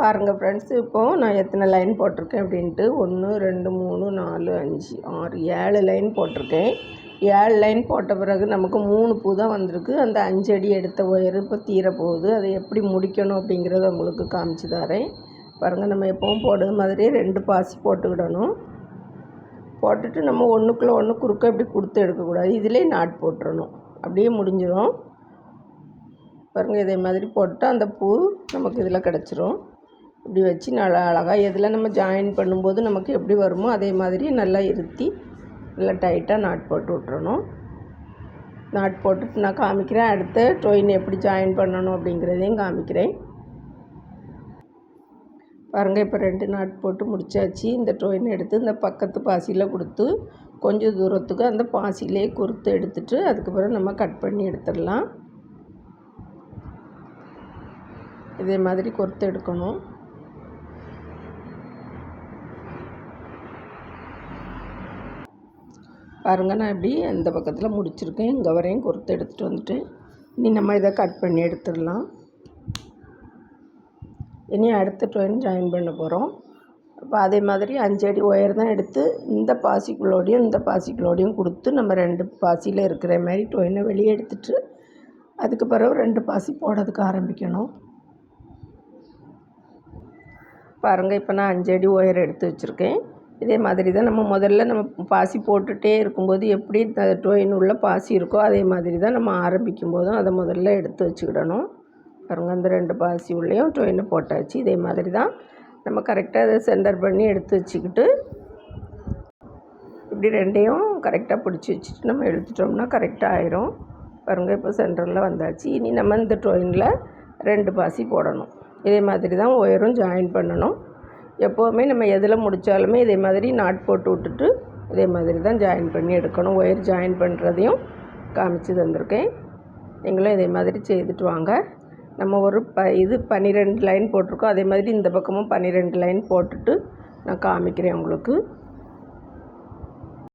பாருங்கள் ஃப்ரெண்ட்ஸ் இப்போது நான் எத்தனை லைன் போட்டிருக்கேன் அப்படின்ட்டு ஒன்று ரெண்டு மூணு நாலு அஞ்சு ஆறு ஏழு லைன் போட்டிருக்கேன். ஏழு லைன் போட்ட பிறகு நமக்கு மூணு பூ தான் வந்திருக்கு. அந்த அஞ்சு அடி எடுத்த ஒயர் இப்போ தீரப்போகுது. அதை எப்படி முடிக்கணும் அப்படிங்கிறத உங்களுக்கு காமிச்சு தரேன். பாருங்கள் நம்ம எப்பவும் போடுற மாதிரியே ரெண்டு பாசி போட்டுக்கிடணும். போட்டுட்டு நம்ம ஒன்றுக்குள்ளே ஒன்று குறுக்க இப்படி கொடுத்து எடுக்கக்கூடாது. இதிலே நாட் போட்டுடணும் அப்படியே முடிஞ்சிடும் பாருங்கள் இதே மாதிரி போட்டு அந்த பூ நமக்கு இதில் கிடச்சிரும். இப்படி வச்சு நல்லா அழகாக எதில் நம்ம ஜாயின் பண்ணும்போது நமக்கு எப்படி வருமோ அதே மாதிரி நல்லா இருத்தி நல்லா டைட்டாக நாட் போட்டு விட்றணும் நாட் போட்டுட்டு நான் காமிக்கிறேன். அடுத்த டொயின் எப்படி ஜாயின் பண்ணணும் அப்படிங்கிறதையும் காமிக்கிறேன். பாருங்கள் இப்போ ரெண்டு நாட் போட்டு முடிச்சாச்சு. இந்த டொயின் எடுத்து இந்த பக்கத்து பாசியில் கொடுத்து கொஞ்சம் தூரத்துக்கு அந்த பாசிலே குறுத்து எடுத்துட்டு அதுக்கப்புறம் நம்ம கட் பண்ணி எடுத்துடலாம். இதே மாதிரி கொறுத்து எடுக்கணும். பாருங்கள் நான் இப்படி இந்த பக்கத்தில் முடிச்சிருக்கேன். இங்கே வரையும் கொடுத்து எடுத்துகிட்டு வந்துட்டேன். இனி நம்ம இதை கட் பண்ணி எடுத்துடலாம். இனி அடுத்த ட்ரெயின் ஜாயின் பண்ண போகிறோம் அப்போ அதே மாதிரி அஞ்சு அடி ஒயர் தான் எடுத்து இந்த பாசிக்குள்ளோடையும் இந்த பாசிக்குள்ளோடையும் கொடுத்து நம்ம ரெண்டு பாசியில் இருக்கிற மாதிரி டொயினை வெளியே எடுத்துட்டு அதுக்கு பிறகு ரெண்டு பாசி போடுறதுக்கு ஆரம்பிக்கணும். பாருங்கள் இப்போ நான் அஞ்சு அடி ஒயர் எடுத்து வச்சுருக்கேன். இதே மாதிரி தான் நம்ம முதல்ல நம்ம பாசி போட்டுகிட்டே இருக்கும்போது எப்படி இந்த டொயின் உள்ள பாசி இருக்கோ அதே மாதிரி தான் நம்ம ஆரம்பிக்கும் போதும் அதை முதல்ல எடுத்து வச்சுக்கிடணும். பாருங்கள் அந்த ரெண்டு பாசி உள்ளேயும் டொயினை போட்டாச்சு. இதே மாதிரி தான் நம்ம கரெக்டாக அதை சென்டர் பண்ணி எடுத்து வச்சுக்கிட்டு இப்படி ரெண்டையும் கரெக்டாக பிடிச்சி வச்சுட்டு நம்ம எடுத்துட்டோம்னா கரெக்டாக ஆயிரும். பாருங்கள் இப்போ சென்டரில் வந்தாச்சு. இனி நம்ம இந்த டொயினில் ரெண்டு பாசி போடணும். இதே மாதிரி தான் ஒயரும் ஜாயின் பண்ணணும். எப்போவுமே நம்ம எதில் முடித்தாலுமே இதே மாதிரி நாட் போட்டு விட்டுட்டு இதே மாதிரி தான் ஜாயின் பண்ணி எடுக்கணும். ஒயர் ஜாயின் பண்ணுறதையும் காமிச்சு தந்திருக்கேன். நீங்களும் இதே மாதிரி செய்துட்டு வாங்க. நம்ம ஒரு ப இது பன்னிரெண்டு லைன் போட்டிருக்கோம். அதே மாதிரி இந்த பக்கமும் பன்னிரெண்டு லைன் போட்டுட்டு நான் காமிக்கிறேன் உங்களுக்கு.